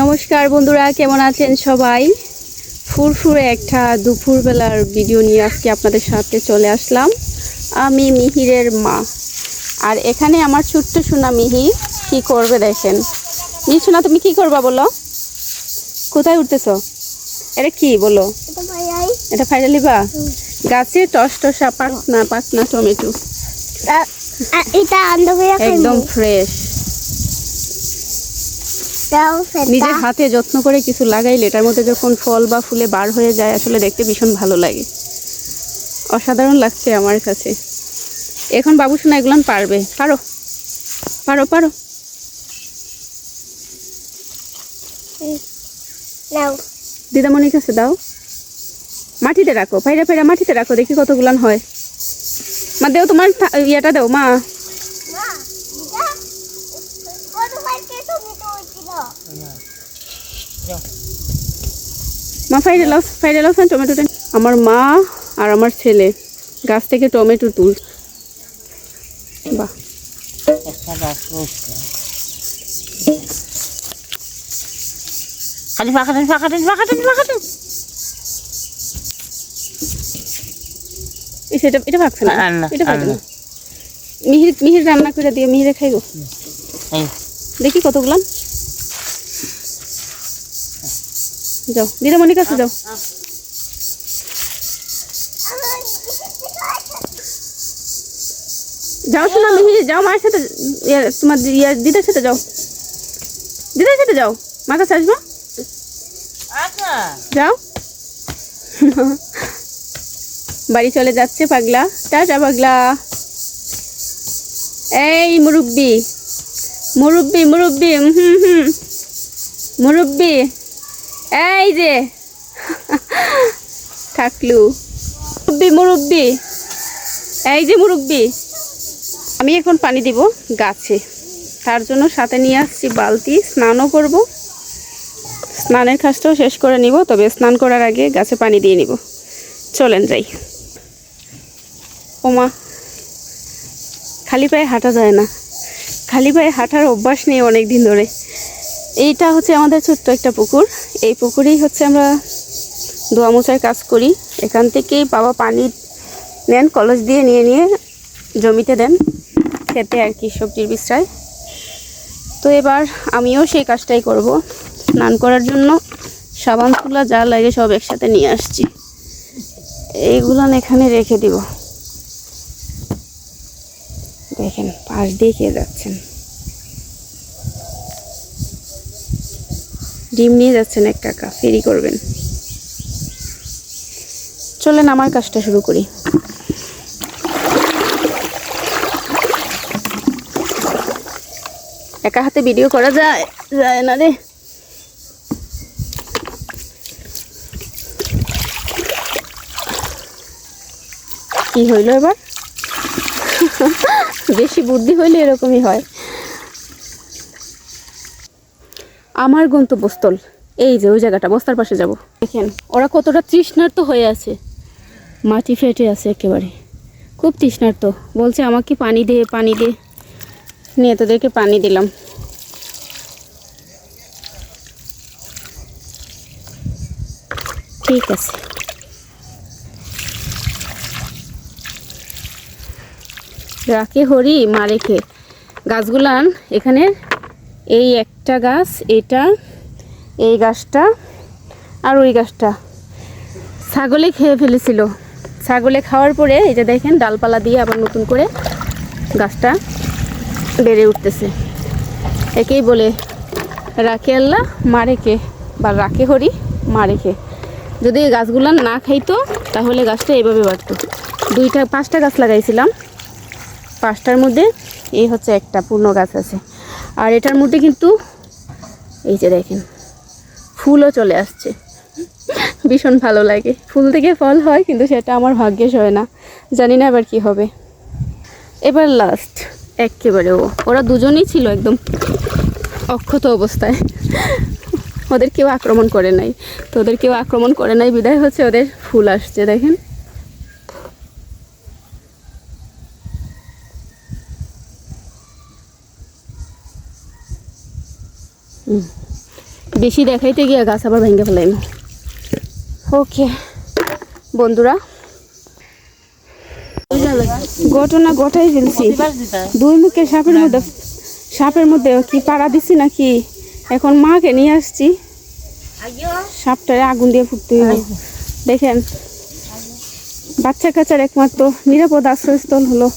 নমস্কার বন্ধুরা কেমন আছেন সবাই? ফুরফুরে একটা দুপুরবেলার ভিডিও নিয়ে আজকে আপনাদের সাথে চলে আসলাম। আমি মিহিরের মা। আর এখানে আমার ছোট্ট সোনা মিহির কি করবে দেখেন। মিহি সোনা তুমি কি করবা বলো? কোথায় উঠতেছো? এটা কি বলো? এটা ফাইনালি। বা গাছে টস টসা পাকনা পাকনা টমেটো। এটা একদম ফ্রেশ নিজের হাতে যত্ন করে কিছু লাগাইলে এটার মধ্যে যখন ফল বা ফুলে বার হয়ে যায় আসলে দেখতে ভীষণ ভালো লাগে। অসাধারণ লাগছে আমার কাছে। এখন বাবু শোনা এগুলান পারবে। পারো। পারো পারো। দিদামণির কাছে দাও। মাটিতে রাখো। ফাইরা ফাইরা মাটিতে রাখো। দেখি কতগুলান হয়। মা দেও তোমার ইয়েটা দেও মা মা এটা মা ফাইরে লাও টমেটোটা আমার মা আর আমার ছেলে গাছ থেকে টমেটো তুল বাহ। খালি ফাঁকা দেন ফাঁকা দেন ফাঁকা দেন ফাঁকা দেন। সেটা এটা ভাগছে না। এটা না। না। মিহির মিহির রান্না করে দিয়ে মিহিরে খাইবো? দেখি কতগুলান যাও দিদামণির কাছে যাও। যাও শোনা মিহির যাও মায়ের সাথে ইয়ে, তোমার দি- ইয়ে, দিদার সাথে যাও। দিদার সাথে যাও মার কাছে আসব? আচ্ছা। যাও। বাড়ি চলে যাচ্ছে পাগলা। টা টাটা পাগলা। এই মুরব্বি। মুরব্বি মুরব্বি হুম হুম। মুরব্বি, এই যে। থাকলু। মুরব্বি মুরব্বি, এই যে মুরব্বি। আমি এখন পানি দিব গাছে। তার জন্য সাথে নিয়ে আসছি বালতি, স্নানও করব। স্নানের কাজটাও শেষ করে নিব, তবে স্নান করার আগে গাছে পানি দিয়ে নিব। চলেন যাই। ওমা, খালি পায়ে হাঁটা যায় না। খালি পায়ে হাঁটার অভ্যাস নেই অনেক দিন ধরে। এইটা হচ্ছে আমাদের ছোট্ট একটা পুকুর। এই পুকুরেই হচ্ছে আমরা ধোয়া মোছার কাজ করি। এখান থেকেই বাবা পানি নেন, কলস দিয়ে নিয়ে নিয়ে জমিতে দেন খেতে আর কি, সবজির বিশ্রায় তো এবার আমিও সেই কাজটাই করব। স্নান করার জন্য সাবান, তুলা, যা লাগে সব একসাথে নিয়ে আসছি। এইগুলান এখানে রেখে দিব। দেখেন, পাশ দিয়ে খেয়ে যাচ্ছেন। ডিম নিয়ে যাচ্ছেন এক কাকা, ফেরি করবেন। চলেন আমার কাজটা শুরু করি। একা হাতে ভিডিও করা যায় যায় না রে। কি হইল এবার? বেশি বুদ্ধি হইলে এরকমই হয়। আমার গন্তব্যস্থল, এই যে ওই জায়গাটা, বস্তার পাশে যাব। দেখেন, ওরা কতটা তৃষ্ণার্ত হয়ে আছে। মাটি ফেটে আছে একেবারে। খুব তৃষ্ণার্ত। বলছে আমাকে পানি দে পানি দে। নিয়ে তোদেরকে পানি দিলাম। ঠিক আছে। রাখে হরি, মা রেখে। গাছগুলান এখানে, এই একটা গাছ, এটা, এই গাছটা, আর ওই গাছটা। ছাগলে খেয়ে ফেলেছিল। ছাগলে খাওয়ার পরে, এই যে দেখেন, ডালপালা দিয়ে আবার নতুন করে গাছটা বেড়ে উঠতেছে। একেই বলে, রাখে আল্লাহ, মা রেখে। বা, রাখে হরি, মা রেখে। যদি এই গাছগুলো না খাইতো, তাহলে গাছটা এইভাবে বাড়তো। দুইটা, পাঁচটা গাছ লাগাইছিলাম। পাঁচটার মধ্যে এই হচ্ছে একটা পূর্ণ গাছ আছে। আর এটার মধ্যে কিন্তু এই যে দেখেন, ফুলও চলে আসছে। ভীষণ ভালো লাগে। ফুল থেকে ফল হয়, কিন্তু সেটা আমার ভাগ্যেস হয় না। জানি না এবার কি হবে। এবার লাস্ট একেবারে ও। ওরা দুজনেই ছিল একদম অক্ষত অবস্থায়। ওদের কেউ আক্রমণ করে নাই। তো ওদের কেউ আক্রমণ করে নাই, বিদায় হচ্ছে ওদের ফুল আসছে, দেখেন। বেশি দেখাইতে গিয়ে গাছ আবার ভেঙে ফেলাইম। ওকে, বন্ধুরা। ঘটনা গোটাই ফেলছি। দুই মুখে সাপের মধ্যে সাপের মধ্যে কি পাড়া দিছি নাকি? এখন মাকে নিয়ে আসছি। সাপটারে আগুন দিয়ে ফুটতে হইব। দেখেন, বাচ্চা কাচ্চার একমাত্র নিরাপদ আশ্রয়স্থল হলো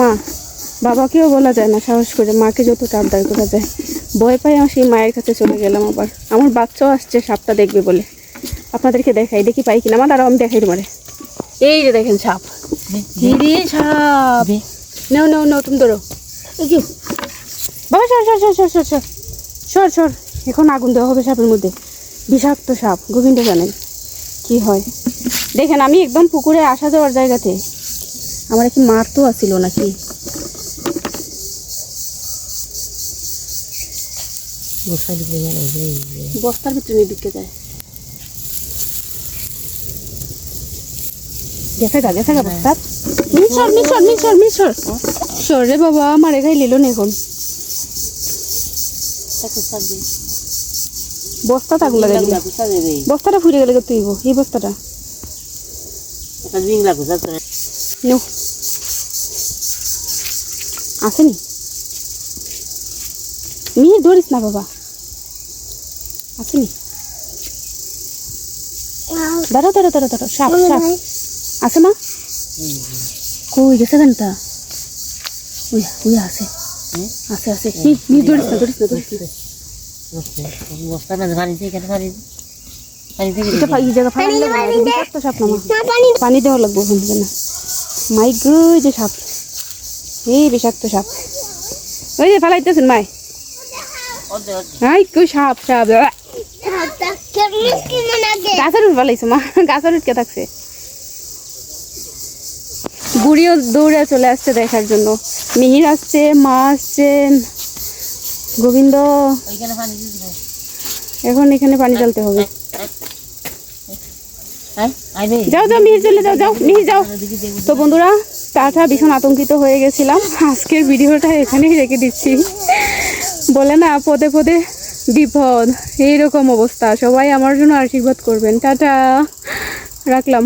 মা। বাবাকেও বলা যায় না, সাহস করে মাকে যত চাপদার করা যায়। ভয় পাই আমার সেই মায়ের কাছে চলে গেলাম আবার। আমার বাচ্চাও আসছে সাপটা দেখবে বলে। আপনাদেরকে দেখাই দেখি পাই কিনা? আমার দাঁড়াও আমি দেখাই তোমারে। এই যে দেখেন সাপ। হিরে সাপ। নাও নাও নাও তুমি ধরো। বাবা সর সর সর সর সর সর। সর সর। এখন আগুন দেওয়া হবে সাপের মধ্যে। বিষাক্ত সাপ গোবিন্দ জানেন। কি হয়? দেখেন আমি একদম পুকুরে আসা যাওয়ার জায়গাতে আমার কি মারতো আসিল নাকি? বস্তার ভিতরে নিয়ে ঢুকে যায়। গেছে গা গেছে গা বস্তার। মিশর মিশর মিশর মিশর। সর রে বাবা মারে গাই লিল না এখন বস্তা থাকল বস্তাটা ফুরে গেলে তুইব এই বস্তাটা। আসেনি? মি ধরিস না বাবা। আসেনি? দাঁড়া দাঁড়া দাঁড়া দাঁড়া সাপ সাপ। মা? কই গেছে কেনটা কি নি পানি দেওয়া লাগবো না মাই গো যে সাপ। এই বিষাক্ত সাপ। ওই যে ফেলাইতেছেন মাই। হাই কই সাপ সাপ গাছের উঠ ফেলাইছে মা, গাছের উঠকে থাকছে? বুড়িও দৌড়ে চলে আসছে দেখার জন্য। মিহির আসছে, মা আসছে, গোবিন্দ। এখন এখানে পানি ঢালতে হবে। যাও যাও, মিহির চলে যাও যাও, মিহির যাও। তো বন্ধুরা, টাটা, ভীষণ আতঙ্কিত হয়ে গেছিলাম। আজকের ভিডিওটা এখানেই রেখে দিচ্ছি। বলে না, পদে পদে বিপদ এইরকম অবস্থা। সবাই আমার জন্য আশীর্বাদ করবেন। টাটা। রাখলাম।